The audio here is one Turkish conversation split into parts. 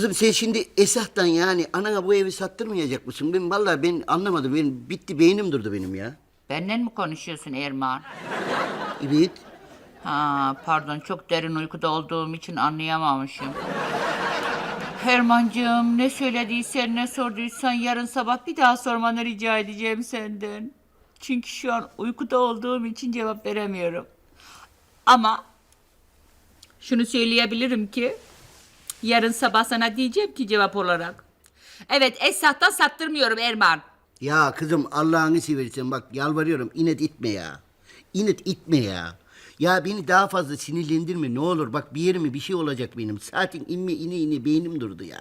Kızım sen şimdi Esat'tan yani anana bu evi sattırmayacak mısın? Ben vallahi ben anlamadım. Ben bitti beynim durdu benim ya. Benden mi konuşuyorsun Erman? Evet. Ha pardon çok derin uykuda olduğum için anlayamamışım. Hermancığım ne söylediysen ne sorduysan yarın sabah bir daha sormanı rica edeceğim senden. Çünkü şu an uykuda olduğum için cevap veremiyorum. Ama şunu söyleyebilirim ki yarın sabah sana diyeceğim ki cevap olarak. Evet Esat'tan sattırmıyorum Erman. Ya kızım Allah'ını seversen bak yalvarıyorum inet itme ya. İnet itme ya. Ya beni daha fazla sinirlendirme ne olur. Bak bir yerime bir şey olacak benim. Saatin inme ine ine beynim durdu ya.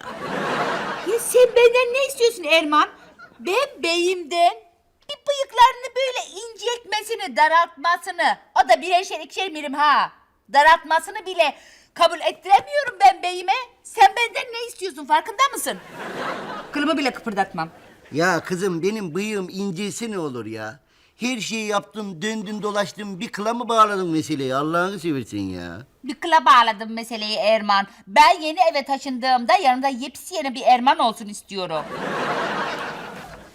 Ya sen benden ne istiyorsun Erman? Ben beyimden bir bıyıklarını böyle inceltmesini, daraltmasını, o da birer şey ikişer milim ha. Daraltmasını bile kabul ettiremiyorum ben beyime. Sen benden ne istiyorsun farkında mısın? Kılımı bile kıpırdatmam. Ya kızım benim bıyığım incesi ne olur ya. Her şeyi yaptım, döndüm, dolaştım. Bir kıla mı bağladın meseleyi? Allah'ını seversen ya. Bir kıla bağladım meseleyi Erman. Ben yeni eve taşındığımda yanımda yepyeni bir Erman olsun istiyorum.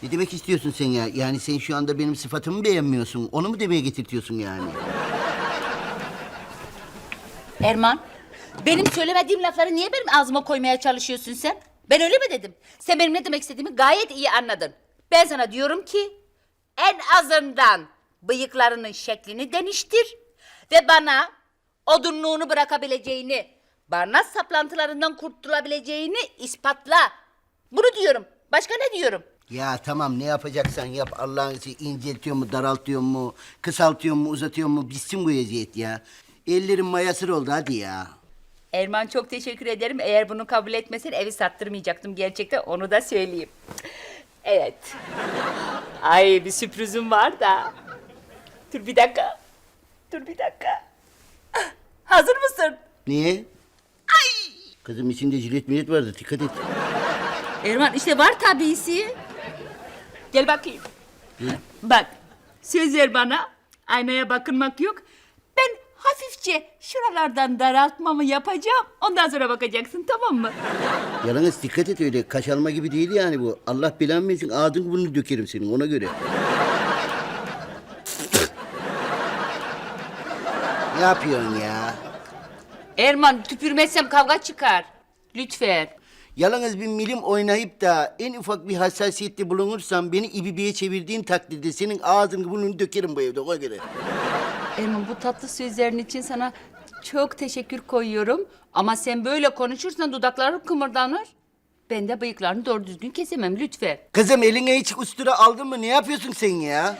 Ne demek istiyorsun sen ya? Yani sen şu anda benim sıfatımı beğenmiyorsun. Onu mu demeye getirtiyorsun yani? Erman, benim söylemediğim lafları niye benim ağzıma koymaya çalışıyorsun sen? Ben öyle mi dedim? Sen benim ne demek istediğimi gayet iyi anladın. Ben sana diyorum ki en azından bıyıklarının şeklini değiştir ve bana odunluğunu bırakabileceğini, bana saplantılarından kurtulabileceğini ispatla. Bunu diyorum. Başka ne diyorum? Ya tamam ne yapacaksan yap. Allah'ını seversen inceltiyor mu, daraltıyor mu, kısaltıyor mu, uzatıyor mu? Bitsin bu eziyet ya. Ellerim mayasır oldu hadi ya. Erman çok teşekkür ederim. Eğer bunu kabul etmesen evi sattırmayacaktım gerçekten onu da söyleyeyim. Evet. Ay bir sürprizim var da. Dur bir dakika. Dur bir dakika. Hazır mısın? Niye? Ay! Kızım içinde jilet millet vardı dikkat et. Erman işte var tabisi. Gel bakayım. Bak söz ver bana. Aynaya bakınmak yok. Ben hafifçe şuralardan daraltmamı yapacağım. Ondan sonra bakacaksın tamam mı? Yalnız dikkat et öyle kaş alma gibi değil yani bu. Allah belanı versin ağzını burnunu dökerim senin ona göre. ne yapıyorsun ya? Erman tüpürmezsem kavga çıkar. Lütfen. Yalnız bir milim oynayıp da en ufak bir hassasiyette bulunursan beni ibibiye çevirdiğin takdirde senin ağzını burnunu dökerim bu evde ona göre. Erman bu tatlı sözlerin için sana çok teşekkür koyuyorum. Ama sen böyle konuşursan dudakların kımırdanır. Ben de bıyıklarını doğru düzgün kesemem lütfen. Kızım eline hiç ustura aldın mı? Ne yapıyorsun sen ya?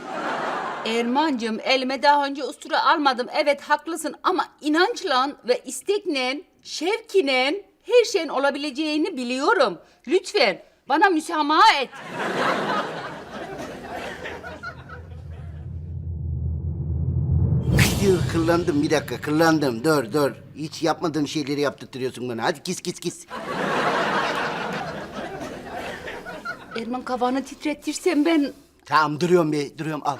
Ermancığım elime daha önce ustura almadım. Evet haklısın ama inançla ve istekle, şevkinen her şeyin olabileceğini biliyorum. Lütfen bana müsamaha et. Dur kıllandım bir dakika kıllandım dur dur. Hiç yapmadığım şeyleri yaptırtıyorsun bana. Hadi kis kis kis. Erman kafanı titretirsen ben Tamam duruyorum be duruyorum al.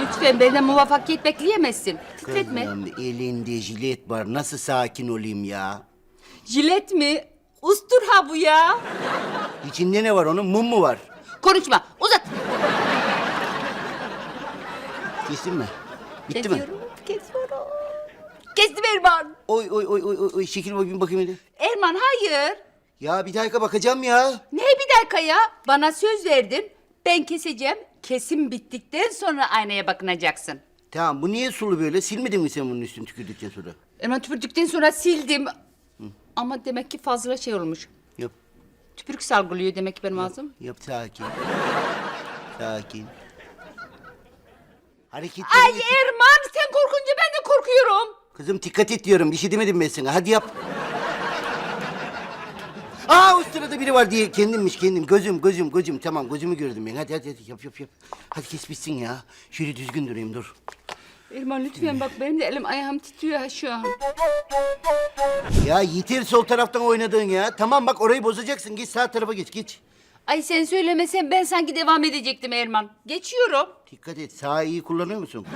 lütfen benden muvaffakiyet bekleyemezsin. Titretme. Kızım elinde jilet var nasıl sakin olayım ya? Jilet mi? Ustur ha bu ya. İçinde ne var onun mum mu var? Konuşma. Uzat. Kestin mi? Bitti mi? Kesiyorum. Kesiyorum. Kestim Erman. Oy oy oy oy oy, oy şekil bakayım bakayım hadi. Erman hayır. Ya bir dakika bakacağım ya. Ne bir dakika ya? Bana söz verdin. Ben keseceğim. Kesim bittikten sonra aynaya bakınacaksın. Tamam bu niye sulu böyle? Silmedin mi sen bunun üstünü tükürdükten sonra? Erman tüpürdükten sonra sildim. Ama demek ki fazla şey olmuş. Yap Tüpürük salgılıyor demek ki benim ağzım. yap sakin. Sakin. Hareketleri... Ay Erman sen korkunca ben de korkuyorum. Kızım dikkat et diyorum. Bir şey demedim ben sana. Hadi yap. Aa o sırada biri var diye kendimmiş kendim. Gözüm gözüm gözüm. Tamam gözümü gördüm ben. Hadi hadi hadi yap yap yap. Hadi kes bitsin ya. Şöyle düzgün durayım dur. Erman lütfen bak benim de elim ayağım titriyor şu an. Ya yeter sol taraftan oynadığın ya. Tamam bak orayı bozacaksın. Geç sağ tarafa geç geç. Ay sen söylemesen ben sanki devam edecektim Erman. Geçiyorum. Dikkat et. Sağı iyi kullanıyor musun?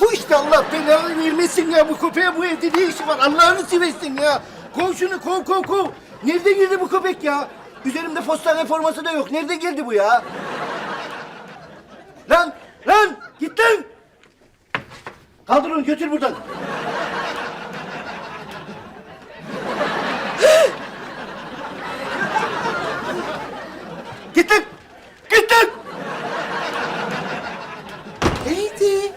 Bu işte Allah belanı vermesin ya bu köpeğe bu evde ne işi var Allah'ını seversin ya. Kov şunu kov kov kov. Nerede girdi bu köpek ya? Üzerimde postane forması da yok. Nerede girdi bu ya? Lan lan git lan. Kaldır onu götür buradan. Git lan. Git lan. Leydi.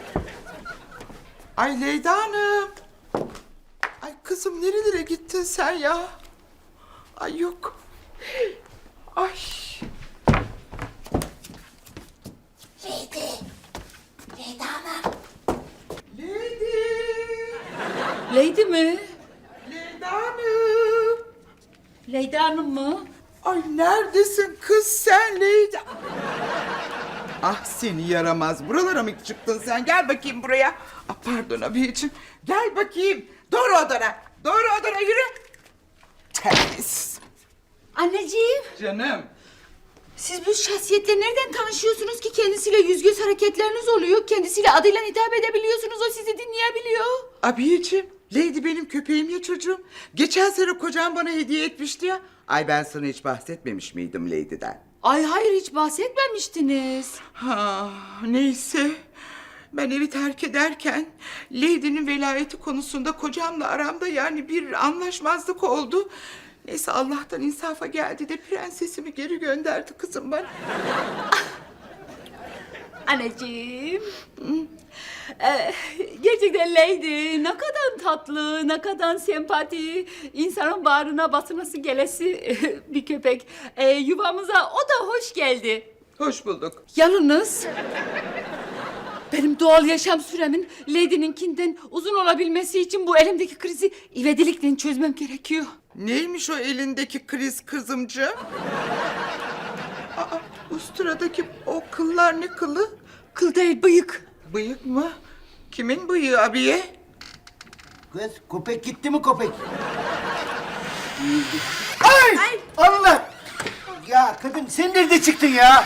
Ay Leyda Hanım. Ay kızım nerelere gittin sen ya? Ay yok. Ay. Leydi. Leydi Hanım. Leydi. Leydi mi? Leyda Hanım. Leydi Hanım mı? Ay neredesin kız sen Leyda? Ah seni yaramaz. Buralara mı çıktın sen? Gel bakayım buraya. Ah, pardon abiciğim. Gel bakayım. Doğru odana. Doğru odana yürü. Terbiyesiz. Anneciğim. Canım. Siz bu şahsiyetle nereden tanışıyorsunuz ki kendisiyle yüz göz hareketleriniz oluyor? Kendisiyle adıyla hitap edebiliyorsunuz, o sizi dinleyebiliyor. Abiyeciğim, Lady benim köpeğim ya çocuğum. Geçen sene kocam bana hediye etmişti ya. Ay ben sana hiç bahsetmemiş miydim Lady'den? Ay hayır hiç bahsetmemiştiniz. Ha, neyse. Ben evi terk ederken Lady'nin velayeti konusunda kocamla aramda yani bir anlaşmazlık oldu. Neyse Allah'tan insafa geldi de prensesimi geri gönderdi kızım bana. Anneciğim. Ee, gerçekten Lady ne kadar tatlı, ne kadar sempati, insanın bağrına basması gelesi bir köpek. Ee, yuvamıza o da hoş geldi. Hoş bulduk. Yalnız benim doğal yaşam süremin Lady'ninkinden uzun olabilmesi için bu elimdeki krizi ivedilikle çözmem gerekiyor. Neymiş o elindeki kriz kızımcı? Aa, usturadaki o kıllar ne kılı? Kıl değil bıyık. Bıyık mı? Kimin bıyığı abiye? Kız köpek gitti mi köpek? Ay! Allah! Ya kadın sen nerede çıktın ya?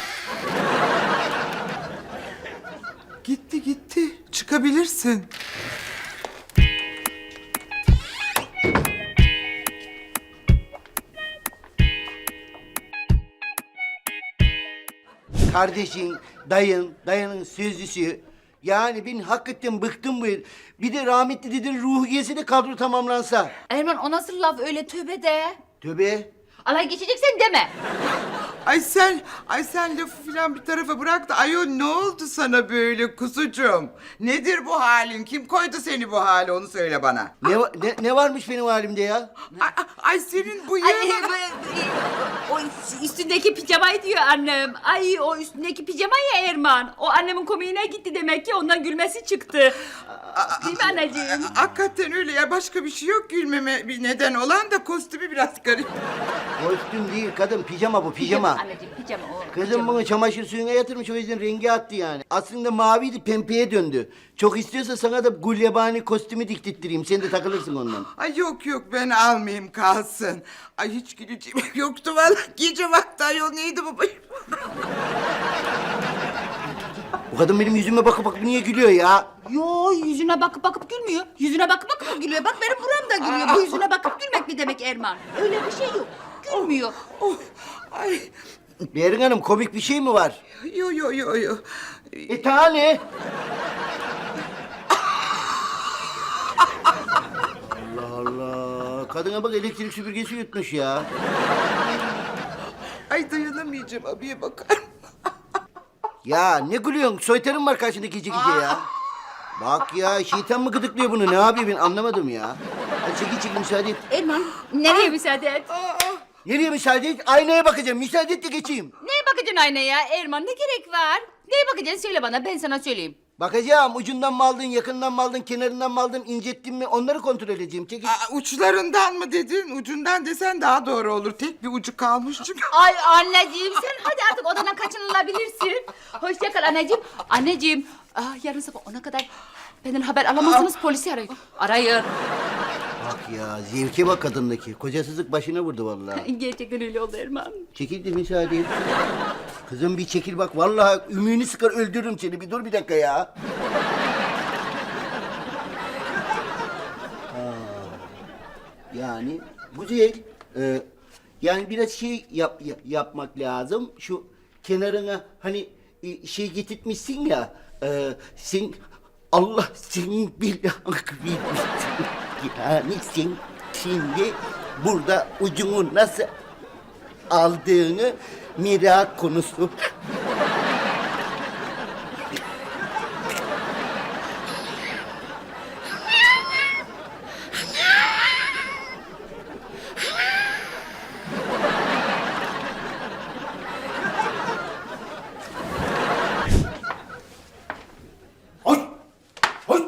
Gitti gitti. Çıkabilirsin. Kardeşin, dayın, dayının sözlüsü. Yani ben hakikaten bıktım bu. Bir de rahmetli dedin ruhu gelse de kadro tamamlansa. Erman o nasıl laf öyle tövbe de. Tövbe. Alay geçeceksen deme. Ay sen, ay sen lafı filan bir tarafa bırak da ayol ne oldu sana böyle kuzucuğum? Nedir bu halin? Kim koydu seni bu hale onu söyle bana. Ne, va- ne, ne varmış benim halimde ya? Ay, ay, ay senin Ay, bıyığın... bu- e, o üstündeki pijamayı diyor annem. Ay o üstündeki pijama ya Erman. O annemin komiğine gitti demek ki ondan gülmesi çıktı. Değil mi anneciğim? Hakikaten öyle ya başka bir şey yok gülmeme bir neden olan da kostümü biraz garip. Kostüm değil kadın, pijama bu, pijama. Anneciğim pijama o. Kızım pijama. bunu çamaşır suyuna yatırmış o yüzden rengi attı yani. Aslında maviydi pembeye döndü. Çok istiyorsa sana da gulyabani kostümü diktirttireyim. Sen de takılırsın ondan. Ay yok yok ben almayayım kalsın. Ay hiç güleceğim yoktu valla. Gece vakti ayol neydi bu bıyık? Bu kadın benim yüzüme bakıp bakıp niye gülüyor ya? Yo yüzüne bakıp bakıp gülmüyor. Yüzüne bakıp bakıp gülüyor. Bak benim buram da gülüyor. Bu yüzüne bakıp gülmek mi demek Erman? Öyle bir şey yok. Gülmüyor. Oh, ay Berin Hanım komik bir şey mi var? yo yo yo yo. E tane. Allah Allah. Kadına bak elektrik süpürgesi yutmuş ya. Ay dayanamayacağım abiye bakar. Ya ne gülüyorsun? Soytarın var karşındaki gece gece ya. Bak ya şeytan mı gıdıklıyor bunu? Ne yapıyor ben anlamadım ya. Hadi çekil çekil müsaade et. Erman nereye müsaade et? Nereye müsaade et? Aynaya bakacağım. Müsaade et de geçeyim. Neye bakacaksın aynaya Erman? Ne gerek var? Neye bakacaksın söyle bana ben sana söyleyeyim. Bakacağım. Ucundan mı aldın, yakından mı aldın, kenarından mı aldın, incettin mi? Onları kontrol edeceğim. Çekil. Aa, uçlarından mı dedin? Ucundan desen daha doğru olur. Tek bir ucu kalmış çünkü. Ay anneciğim sen hadi artık odadan kaçınılabilirsin. Hoşça kal anneciğim. Anneciğim ah, yarın sabah ona kadar benden haber alamazsınız polisi arayın. Arayın. Bak ya zevke bak kadındaki. Kocasızlık başına vurdu vallahi. Gerçekten öyle oldu Erman. Çekil de müsaade et. Kızım bir çekil bak vallahi ümüğünü sıkar öldürürüm seni. Bir dur bir dakika ya. Aa, yani güzel. Ee, yani biraz şey yap, yap- yapmak lazım. Şu kenarına hani e, şey getirtmişsin ya. E, sen Allah senin billah bilmişsin. Sen şimdi burada ucunu nasıl aldığını merak konusu. Hoş! Hoş!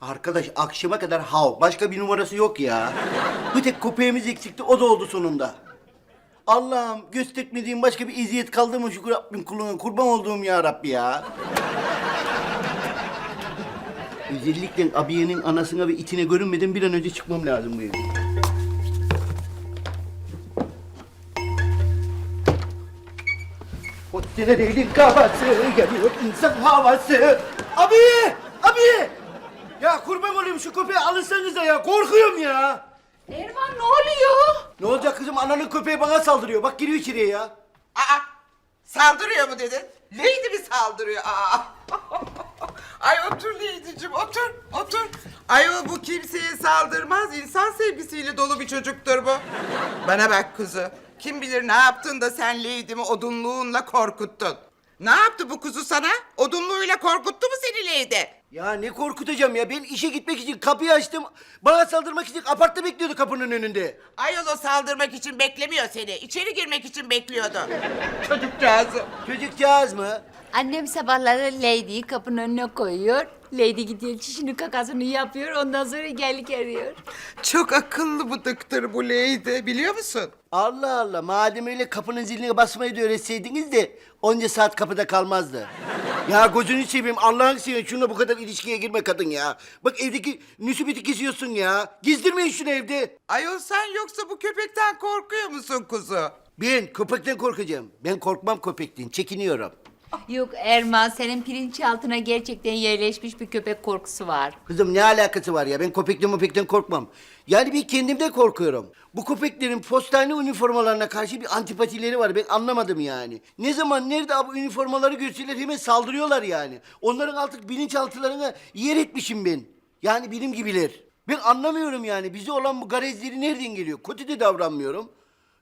Arkadaş akşama kadar hav. Başka bir numarası yok ya. Bir tek köpeğimiz eksikti o da oldu sonunda. Allah'ım göstermediğim başka bir eziyet kaldı mı şükür Rabbim kuluna kurban olduğum ya Rabbi ya. Özellikle abiyenin anasına ve itine görünmeden bir an önce çıkmam lazım bu evden. Sinirlerin kafası geliyor insan havası. Abi! Abi! Ya kurban olayım şu köpeği alırsanız da ya korkuyorum ya. Erman ne oluyor? Ne olacak kızım ananın köpeği bana saldırıyor. Bak giriyor içeriye ya. Aa, saldırıyor mu dedin? Lady mi saldırıyor? Aa. Ay otur Lady'cim otur otur. Ayol bu kimseye saldırmaz. İnsan sevgisiyle dolu bir çocuktur bu. Bana bak kuzu. Kim bilir ne yaptın da sen Lady'mi odunluğunla korkuttun. Ne yaptı bu kuzu sana? Odunluğuyla korkuttu mu seni Lady? Ya ne korkutacağım ya. Ben işe gitmek için kapıyı açtım. Bana saldırmak için apartta bekliyordu kapının önünde. Ayol o saldırmak için beklemiyor seni. İçeri girmek için bekliyordu. Çocukcağızım. Çocukcağız mı? Annem sabahları Lady'yi kapının önüne koyuyor. Lady gidiyor çişini kakasını yapıyor. Ondan sonra gellik arıyor. Çok akıllı bıdıktır bu Lady biliyor musun? Allah Allah. Madem öyle kapının ziline basmayı da öğretseydiniz de onca saat kapıda kalmazdı. Ya gözünü seveyim Allah'ın seveyim şununla bu kadar ilişkiye girme kadın ya. Bak evdeki nüsübeti kesiyorsun ya. Gizdirmeyin şunu evde. Ayol sen yoksa bu köpekten korkuyor musun kuzu? Ben köpekten korkacağım. Ben korkmam köpekten. Çekiniyorum. Yok Erman senin bilinçaltına gerçekten yerleşmiş bir köpek korkusu var. Kızım ne alakası var ya? Ben köpekten köpekten korkmam. Yani bir kendimde korkuyorum. Bu köpeklerin postane üniformalarına karşı bir antipatileri var. Ben anlamadım yani. Ne zaman nerede bu üniformaları görseler hemen saldırıyorlar yani. Onların artık bilinçaltılarına yer etmişim ben. Yani benim gibiler. Ben anlamıyorum yani. Bize olan bu garezleri nereden geliyor? Kötü de davranmıyorum.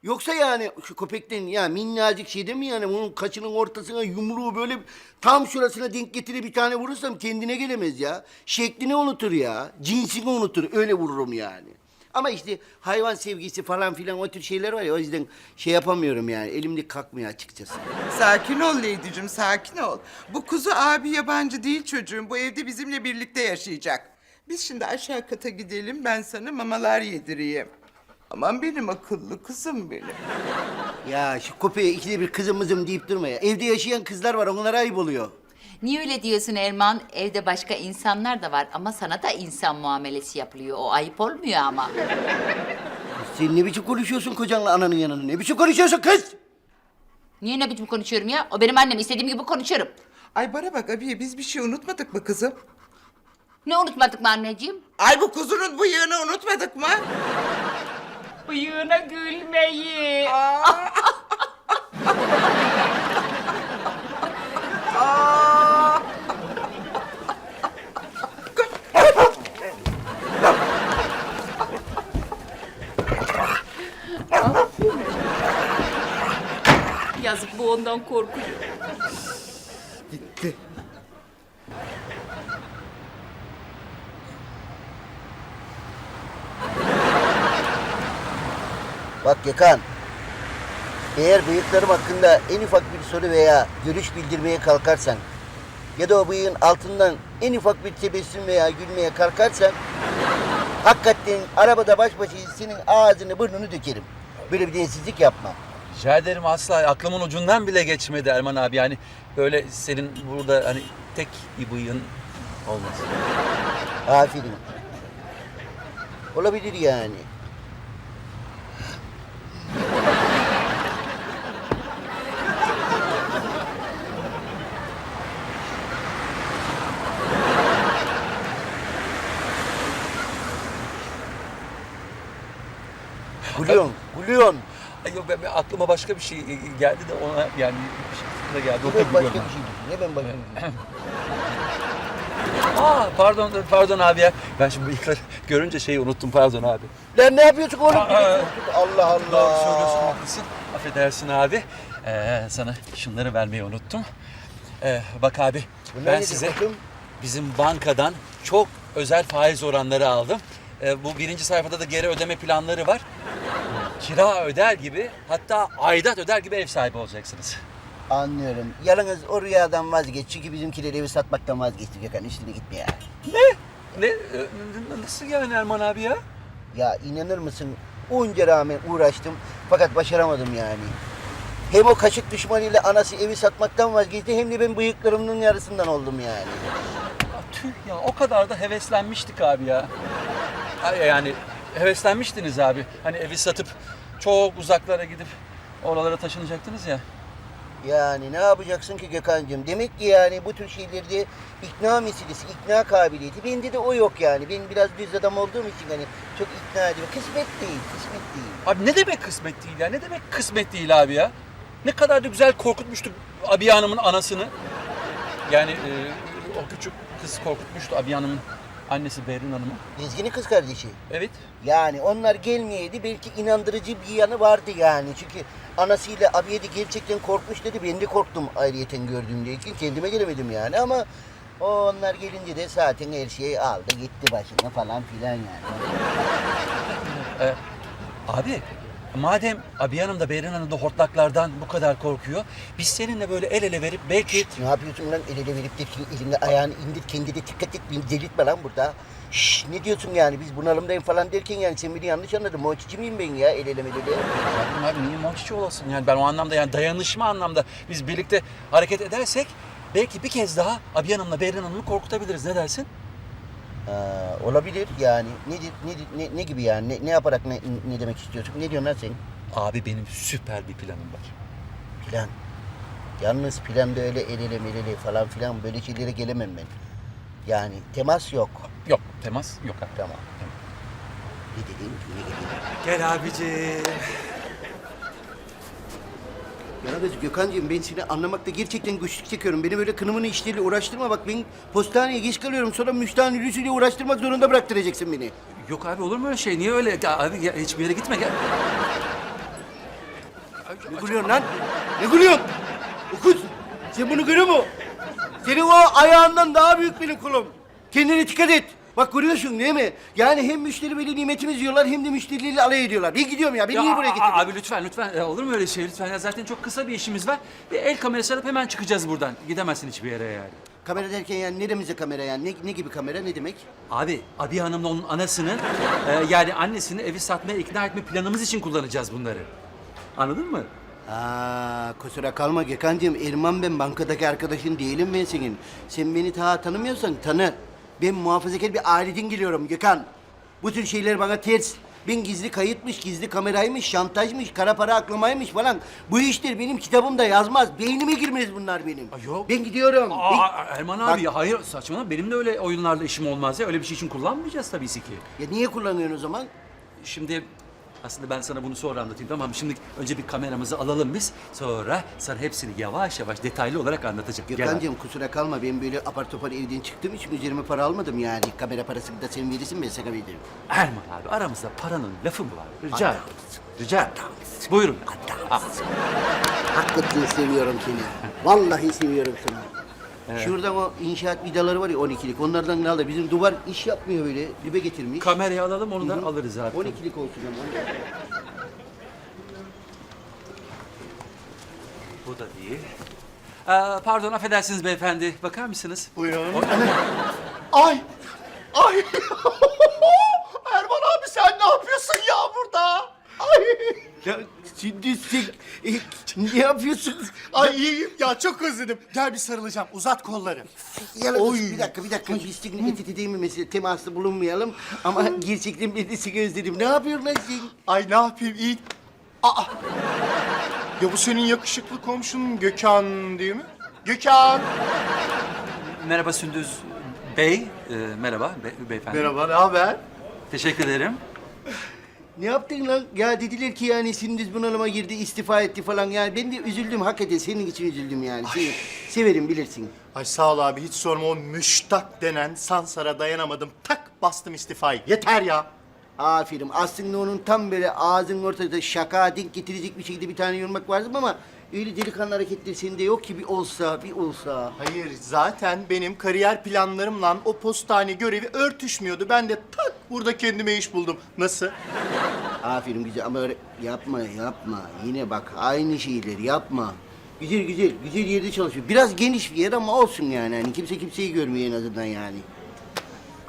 Yoksa yani şu köpekten ya minnacık şeyde mi yani bunun kaçının ortasına yumruğu böyle tam şurasına denk getirip bir tane vurursam kendine gelemez ya. Şeklini unutur ya. Cinsini unutur. Öyle vururum yani. Ama işte hayvan sevgisi falan filan o tür şeyler var ya o yüzden şey yapamıyorum yani. Elimde kalkmıyor açıkçası. Sakin ol Lady'cim sakin ol. Bu kuzu abi yabancı değil çocuğum. Bu evde bizimle birlikte yaşayacak. Biz şimdi aşağı kata gidelim ben sana mamalar yedireyim. Aman benim akıllı kızım benim. Ya şu köpeğe ikide bir kızımızım deyip durma ya. Evde yaşayan kızlar var onlara ayıp oluyor. Niye öyle diyorsun Erman? Evde başka insanlar da var ama sana da insan muamelesi yapılıyor. O ayıp olmuyor ama. Sen ne biçim konuşuyorsun kocanla ananın yanında? Ne biçim konuşuyorsun kız? Niye ne biçim konuşuyorum ya? O benim annem. istediğim gibi konuşurum. Ay bana bak abiye biz bir şey unutmadık mı kızım? Ne unutmadık mı anneciğim? Ay bu kuzunun bıyığını unutmadık mı? Bıyığına gülmeyi. Aa! Aa! Yazık bu ondan korkuyor. Bak Gökhan. Eğer bıyıklarım hakkında en ufak bir soru veya görüş bildirmeye kalkarsan ya da o bıyığın altından en ufak bir tebessüm veya gülmeye kalkarsan hakikaten arabada baş başayız senin ağzını burnunu dökerim. Böyle bir densizlik yapma. Rica ederim asla aklımın ucundan bile geçmedi Erman abi. Yani böyle senin burada hani tek bir bıyığın olması. Aferin. Olabilir yani. Gülüyorsun, gülüyorsun. Ay yok ben, ben- aklıma başka bir şey geldi de ona yani bir şey de geldi. Bu Onu ben başka bir şey değil. Ne ben başka bir şey Aa pardon pardon abi ya. Ben şimdi bıyıkları görünce şeyi unuttum pardon abi. Lan ne yapıyorsun oğlum? Aa, Allah Doğru söylüyorsun Allah. haklısın. Affedersin abi. Ee, sana şunları vermeyi unuttum. Ee, bak abi Bunlar ben nedir size bakayım? bizim bankadan çok özel faiz oranları aldım. Ee, bu birinci sayfada da geri ödeme planları var. Kira öder gibi hatta aidat öder gibi ev sahibi olacaksınız. Anlıyorum. Yalnız o rüyadan vazgeç. Çünkü bizimkiler evi satmaktan vazgeçti Gökhan. Üstüne gitme ya. Ne? Ee, Nasıl yani Erman abi ya? Ya inanır mısın? Onca rağmen uğraştım. Fakat başaramadım yani. Hem o kaşık düşmanıyla anası evi satmaktan vazgeçti hem de ben bıyıklarımın yarısından oldum yani. Ya tüh ya o kadar da heveslenmiştik abi ya. Yani heveslenmiştiniz abi. Hani evi satıp çok uzaklara gidip oralara taşınacaktınız ya. Yani ne yapacaksın ki Gökhan'cığım? Demek ki yani bu tür şeylerde ikna meselesi, ikna kabiliyeti. Bende de o yok yani. Ben biraz düz adam olduğum için hani çok ikna ediyorum. Kısmet değil, kısmet değil. Abi ne demek kısmet değil ya? Ne demek kısmet değil abi ya? Ne kadar da güzel korkutmuştuk Abiye Hanım'ın anasını. Yani e, o küçük kız korkutmuştu Abiye Hanım'ın annesi Berin Hanım'ı. Dizgini kız kardeşi. Evet. Yani onlar gelmeyeydi belki inandırıcı bir yanı vardı yani. Çünkü anasıyla abiye de gerçekten korkmuş dedi. Ben de korktum ayrıyeten gördüğümde. Kendime gelemedim yani ama onlar gelince de zaten her şey aldı gitti başına falan filan yani. E, abi madem Abiye Hanım da Berin Hanım da hortlaklardan bu kadar korkuyor. Biz seninle böyle el ele verip belki... Ne yapıyorsun lan el ele verip de elini ayağını indir kendi de dikkat et beni delirtme lan burada. Şşş ne diyorsun yani biz bunalımdayım falan derken yani sen beni yanlış anladın. Moçici miyim ben ya el ele el ele? Abi niye monçiçi olasın yani ben o anlamda yani dayanışma anlamda biz birlikte hareket edersek belki bir kez daha Abiye Hanım'la Berin Hanım'ı korkutabiliriz ne dersin? Aa, olabilir yani. Nedir, nedir, ne, ne gibi yani? Ne, ne yaparak ne, ne demek istiyorsun? Ne diyorsun lan sen? Abi benim süper bir planım var. Plan. Yalnız planda öyle el ele melele falan filan böyle şeylere gelemem ben. Yani temas yok. Yok temas yok abi. Tamam. Ne dediğim ne dediğim. Gel abicim. Yalnız Gökhan'cığım ben seni anlamakta gerçekten güçlük çekiyorum. Beni böyle kınımını işleriyle uğraştırma. Bak ben postaneye geç kalıyorum. Sonra müştahın ürüsüyle uğraştırmak zorunda bıraktıracaksın beni. Yok abi olur mu öyle şey? Niye öyle? Ya abi ya, hiçbir yere gitme gel. Ne gülüyorsun lan? Ne gülüyorsun? Okuz. Sen bunu görüyor musun? Senin o ayağından daha büyük benim kulum. Kendine dikkat et. Bak görüyorsun değil mi? Yani hem müşteri böyle nimetimiz diyorlar hem de müşterileriyle alay ediyorlar. Ben gidiyorum ya. Beni niye buraya getirdin? Abi lütfen lütfen Ya, olur mu öyle şey lütfen ya zaten çok kısa bir işimiz var. Bir el kamerası alıp hemen çıkacağız buradan. Gidemezsin hiçbir yere yani. Kamera derken yani neremize kamera yani? Ne, ne gibi kamera ne demek? Abi Abiye Hanım'la onun anasını e, yani annesini evi satmaya ikna etme planımız için kullanacağız bunları. Anladın mı? Aa, kusura kalma Gökhan'cığım. Erman ben bankadaki arkadaşın değilim ben senin. Sen beni daha tanımıyorsan tanı. Ben muhafazakar bir aileden geliyorum Gökhan. Bu tür şeyler bana ters. Ben gizli kayıtmış, gizli kameraymış, şantajmış, kara para aklamaymış falan. Bu işler benim kitabımda yazmaz. Beynime girmez bunlar benim. Aa, yok. Ben gidiyorum. Aa, Ben- Erman abi ya hayır saçmalama benim de öyle oyunlarla işim olmaz ya. Öyle bir şey için kullanmayacağız tabii ki. Ya niye kullanıyorsun o zaman? Şimdi aslında ben sana bunu sonra anlatayım tamam mı? Şimdi önce bir kameramızı alalım biz. Sonra sana hepsini yavaş yavaş detaylı olarak anlatacağım. Gel abi. Gökhan'cığım kusura kalma. Ben böyle apar topar evden çıktığım için üzerime para almadım yani. Kamera parasını da sen verirsin ben sana veririm. Erman abi aramızda paranın lafı mı var? Rica ederim. Rica ederim. Buyurun. Hakikaten seviyorum seni. Vallahi seviyorum seni. Şuradan o inşaat vidaları var ya 12'lik. Onlardan ne aldı? Bizim duvar iş yapmıyor böyle. Dibe getirmiş. kamerayı alalım onu da Hı hı. alırız abi. 12'lik olsun ama. Bu da değil. Aa, pardon affedersiniz beyefendi. Bakar mısınız? Buyurun. Ay! Ay! Erman abi sen ne yapıyorsun ya burada? Ay! Ya şimdi sen e, ne yapıyorsun? Ay iyiyim ya çok özledim. Gel bir sarılacağım. Uzat kolları. Yalnız Oy. bir dakika bir dakika. Pisliğini eti edeyim mi mesela temaslı bulunmayalım. Ama gerçekten ben de seni özledim. Ne yapıyorsun lan sen? Ay ne yapayım iyi. Aa! Ya bu senin yakışıklı komşun Gökhan değil mi? Gökhan! Merhaba Sündüz Bey. Ee, merhaba be- beyefendi. Merhaba, ne haber? Teşekkür ederim. Ne yaptın lan? Ya dediler ki yani Sündüz bunalıma girdi, istifa etti falan. Yani ben de üzüldüm hakikaten. Senin için üzüldüm yani. Seni severim bilirsin. Ay sağ ol abi hiç sorma o müştak denen Sansar'a dayanamadım. Tak bastım istifayı. Yeter ya. Aferin. Aslında onun tam böyle ağzının ortasında şaka denk getirecek bir şekilde bir tane yormak vardı ama öyle delikanlı hareketler sende yok ki bir olsa, bir olsa. Hayır zaten benim kariyer planlarımla o postane görevi örtüşmüyordu. Ben de tak burada kendime iş buldum. Nasıl? Aferin güzel ama öyle yapma yapma. Yine bak aynı şeyleri yapma. Güzel güzel güzel yerde çalışıyor. Biraz geniş bir yer ama olsun yani. Hani kimse kimseyi görmüyor en azından yani.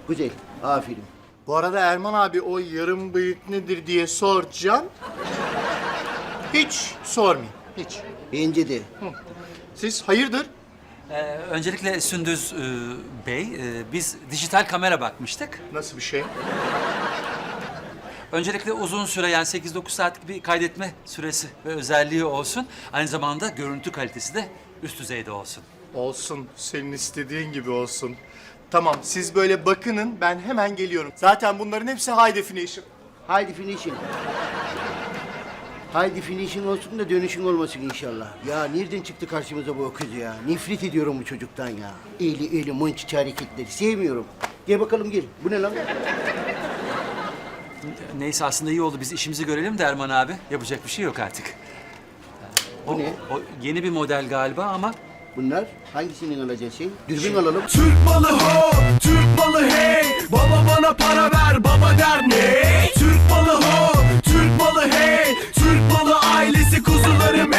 Güzel. Aferin. Bu arada Erman abi o yarım bıyık nedir diye soracağım. Hiç sormayın. Hiç. Bence de. Siz hayırdır? Ee, öncelikle Sündüz e, Bey, e, biz dijital kamera bakmıştık. Nasıl bir şey? Öncelikle uzun süre yani 8-9 saatlik bir kaydetme süresi ve özelliği olsun. Aynı zamanda görüntü kalitesi de üst düzeyde olsun. Olsun. Senin istediğin gibi olsun. Tamam siz böyle bakının ben hemen geliyorum. Zaten bunların hepsi high definition. High definition. High definition olsun da dönüşün olmasın inşallah. Ya nereden çıktı karşımıza bu kız ya? Nefret ediyorum bu çocuktan ya. Eli eli monçiç hareketleri sevmiyorum. Gel bakalım gel. Bu ne lan? Neyse aslında iyi oldu biz işimizi görelim de Erman abi. Yapacak bir şey yok artık. Bu O, ne? o yeni bir model galiba ama Bunlar hangisinin alacağı şey? Dürbün alalım. Türk malı ho, Türk malı hey Baba bana para ver, baba der ne? Türk malı ho, Türk malı hey Türk malı ailesi kuzularım